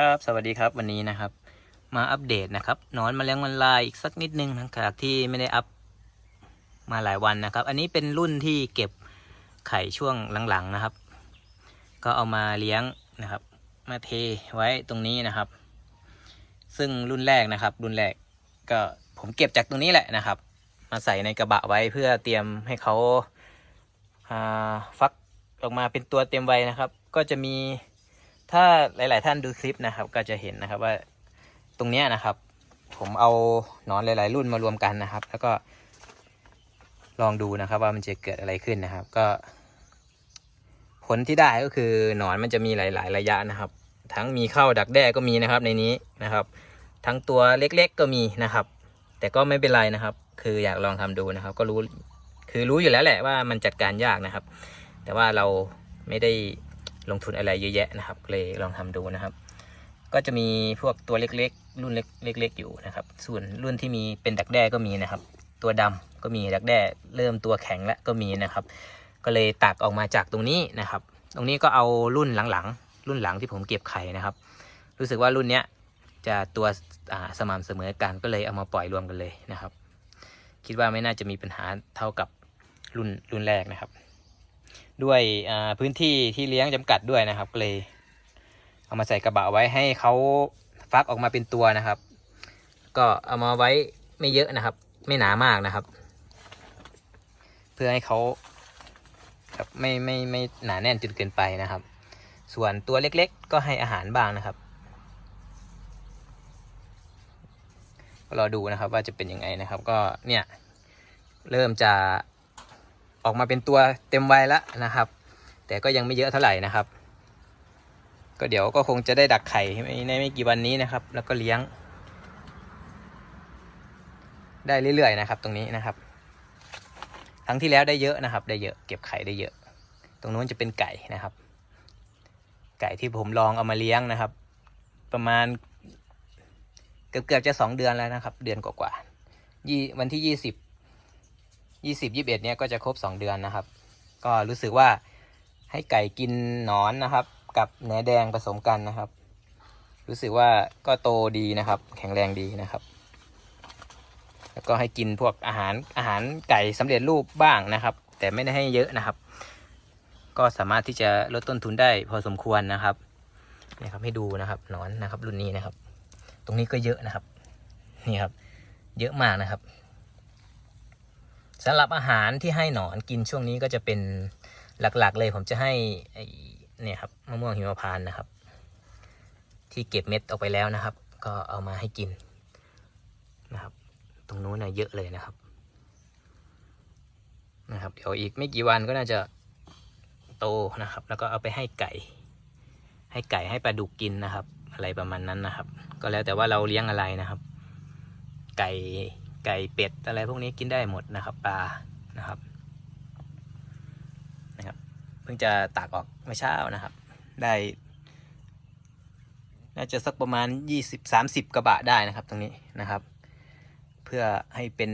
ครับสวัสดีครับวันนี้นะครับ มาอัปเดตนะครับนอนมแมลงวันลายอีกสักนิดนึงหลังจากที่ไม่ได้อัพมาหลายวันนะครับ อันนี้เป็นรุ่นที่เก็บไข่ช่วงหลังๆนะครับ ก็เอามาเลี้ยงนะครับ มาเทไว้ตรงนี้นะครับ ซึ่งรุ่นแรกนะครับ รุ่นแรกก็ผมเก็บจากตรงนี้แหละนะครับ มาใส่ในกระบะไว้เพื่อเตรียมให้เขาาฟักออกมาเป็นตัวเต็มวัยนะครับ ก็จะมี ถ้าหลาย ๆ ท่านดูคลิปนะครับ ก็จะเห็นนะครับว่าตรงเนี้ยนะครับ ผมเอาหนอนหลาย ๆ รุ่นมารวมกันนะครับ แล้วก็ลองดูนะครับ ว่ามันจะเกิดอะไรขึ้นนะครับ ก็ ผลที่ได้ก็คือหนอนมันจะมีหลาย ๆ ระยะนะครับ ทั้งมีเข้าดักแด้ก็มีนะครับในนี้นะครับ ทั้งตัวเล็ก ๆ ก็มีนะครับ แต่ก็ไม่เป็นไรนะครับ คืออยากลองทำดูนะครับ ก็รู้คือรู้อยู่แล้วแหละว่ามันจัดการยากนะครับ แต่ว่าเราไม่ได้ ลงทุนอะไรเยอะแยะนะครับเลยลองทำดูนะครับ ก็จะมีพวกตัวเล็กๆ รุ่นเล็กๆอยู่นะครับ ส่วนรุ่นที่มีเป็นดักแด้ก็มีนะครับ ตัวดำก็มีดักแด้เริ่มตัวแข็งแล้วก็มีนะครับ ก็เลยตักออกมาจากตรงนี้นะครับ ตรงนี้ก็เอารุ่นหลังๆ รุ่นหลังที่ผมเก็บไข่นะครับ รู้สึกว่ารุ่นเนี้ยจะตัวสม่ำเสมอกันก็เลยเอามาปล่อยรวมกันเลยนะครับ คิดว่าไม่น่าจะมีปัญหาเท่ากับรุ่นรุ่นแรกนะครับ ด้วยพื้นที่ที่เลี้ยงจำกัดด้วยนะครับก็เลยเอามาใส่กระบะไว้ให้เขาฟักออกมาเป็นตัวนะครับ ก็เอามาไว้ไม่เยอะนะครับ ไม่หนามากนะครับ เพื่อให้เขาครับไม่ไม่ไม่หนาแน่นจนเกินไปนะครับ ส่วนตัวเล็กๆ ก็ให้อาหารบ้างนะครับรอดูนะครับว่าจะเป็นยังไงนะครับ ก็เนี่ยเริ่มจะ ออกมาเป็นตัวเต็มวัยแล้วนะครับ แต่ก็ยังไม่เยอะเท่าไหร่นะครับ ก็เดี๋ยวก็คงจะได้ดักไข่ในไม่กี่วันนี้นะครับ แล้วก็เลี้ยง ได้เรื่อยๆนะครับ ตรงนี้นะครับครั้งที่แล้วได้เยอะนะครับ ได้เยอะเก็บไข่ได้เยอะ ตรงนู้นจะเป็นไก่นะครับ ไก่ที่ผมลองเอามาเลี้ยงนะครับ ประมาณเกือบเกือบๆจะสองเดือนแล้วนะครับ เดือนกว่าๆยี่วันที่ยี่สิบ ยี่สิบยี่บเอ็ดเนี่ยก็จะครบสองเดือนนะครับ ก็รู้สึกว่าให้ไก่กินหนอนนะครับ กับแหนแดงผสมกันนะครับ รู้สึกว่าก็โตดีนะครับ แข็งแรงดีนะครับ แล้วก็ให้กินพวกอาหารอาหารไก่สำเร็จรูปบ้างนะครับ แต่ไม่ได้ให้เยอะนะครับ ก็สามารถที่จะลดต้นทุนได้พอสมควรนะครับนี่ครับให้ดูนะครับหนอนนะครับรุ่นนี้นะครับ ตรงนี้ก็เยอะนะครับ นี่ครับ เยอะมากนะครับ สำหรับอาหารที่ให้หนอนกินช่วงนี้ก็จะเป็นหลักๆเลยผมจะให้ไอ้เนี่ยครับมะม่วงหิมพานต์นะครับ ที่เก็บเม็ดออกไปแล้วนะครับ ก็เอามาให้กินนะครับ ตรงนู้นนะเยอะเลยนะครับนะครับ เดี๋ยวอีกไม่กี่วันก็น่าจะโตนะครับ แล้วก็เอาไปให้ไก่ ให้ไก่ให้ปลาดุกกินนะครับ อะไรประมาณนั้นนะครับ ก็แล้วแต่ว่าเราเลี้ยงอะไรนะครับ ไก่ ไก่เป็ดอะไรพวกนี้กินได้หมดนะครับ ปลานะครับนะครับ เพิ่งจะตากออกเมื่อเช้านะครับ ได้น่าจะสักประมาณยี่สิบสามสิบกระบะได้นะครับ ตรงนี้นะครับ เพื่อให้เป็น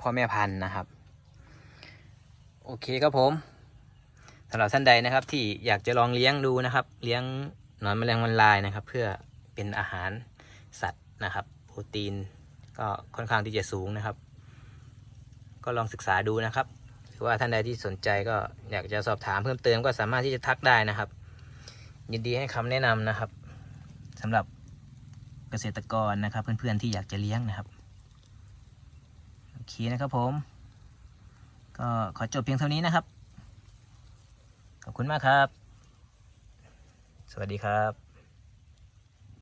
พ่อแม่พันธุ์นะครับ โอเคครับผมสำหรับท่านใดนะครับ ที่อยากจะลองเลี้ยงดูนะครับ เลี้ยงหนอนแมลงวันลายนะครับ เพื่อเป็นอาหารสัตว์นะครับ โปรตีน ก็ค่อนข้างที่จะสูงนะครับ ก็ลองศึกษาดูนะครับหรือว่าท่านใดที่สนใจก็อยากจะสอบถามเพิ่มเติมก็สามารถที่จะทักได้นะครับ ยินดีให้คำแนะนำนะครับสำหรับเกษตรกรนะครับ เพื่อนๆที่อยากจะเลี้ยงนะครับโอเคนะครับผม ก็ขอจบเพียงเท่านี้นะครับ ขอบคุณมากครับ สวัสดีครับ